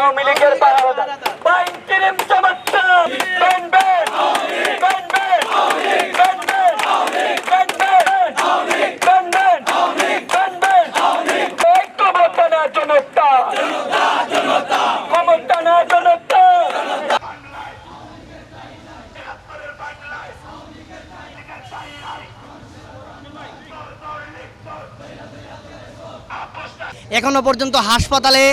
no, Miliker para এখনও পর্যন্ত হাসপাতালে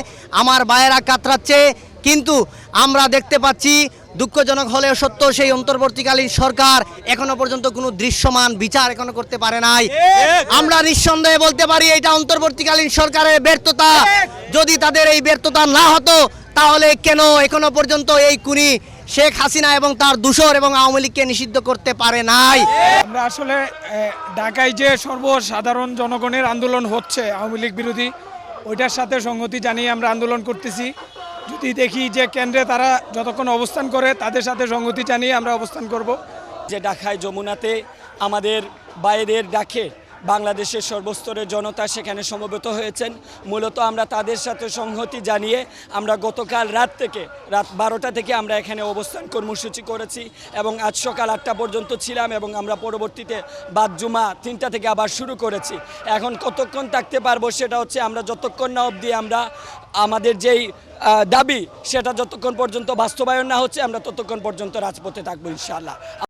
আমার বায়েরা কাতরাচ্ছে। কিন্তু আমরা দেখতে পাচ্ছি দুঃখজনক হলেও সত্য সেই অন্তর্বর্তীকালীন সরকার এখনও পর্যন্ত কোনো দৃশ্যমান বিচার এখনও করতে পারে নাই। আমরা নিঃসন্দেহে বলতে পারি এটা অন্তর্বর্তীকালীন সরকারের ব্যর্থতা। যদি তাদের এই ব্যর্থতা না হতো তাহলে কেন এখনও পর্যন্ত এই কুনি শেখ হাসিনা এবং তার দূষর এবং আওয়ামী লীগকে নিষিদ্ধ করতে পারে নাই? আমরা আসলে ঢাকায় যে সর্বসাধারণ জনগণের আন্দোলন হচ্ছে আওয়ামী লীগ বিরোধী ওইটার সাথে সংগতি জানিয়ে আমরা আন্দোলন করতেছি। যদি দেখি যে কেন্দ্রে তারা যতক্ষণ অবস্থান করে, তাদের সাথে সংগতি জানিয়ে আমরা অবস্থান করব। যে ডাকায় যমুনাতে আমাদের বাইরের ডাকে বাংলাদেশের সর্বস্তরের জনতা সেখানে সমবেত হয়েছেন। মূলত আমরা তাদের সাথে সংহতি জানিয়ে আমরা গতকাল রাত থেকে, রাত বারোটা থেকে আমরা এখানে অবস্থান কর্মসূচি করেছি এবং আজ সকাল আটটা পর্যন্ত ছিলাম এবং আমরা পরবর্তীতে বাদ জুমা তিনটা থেকে আবার শুরু করেছি। এখন কতক্ষণ থাকতে পারব সেটা হচ্ছে আমরা যতক্ষণ না অবধি আমরা আমাদের যেই দাবি সেটা যতক্ষণ পর্যন্ত বাস্তবায়ন না হচ্ছে আমরা ততক্ষণ পর্যন্ত রাজপথে থাকব ইনশাআল্লাহ।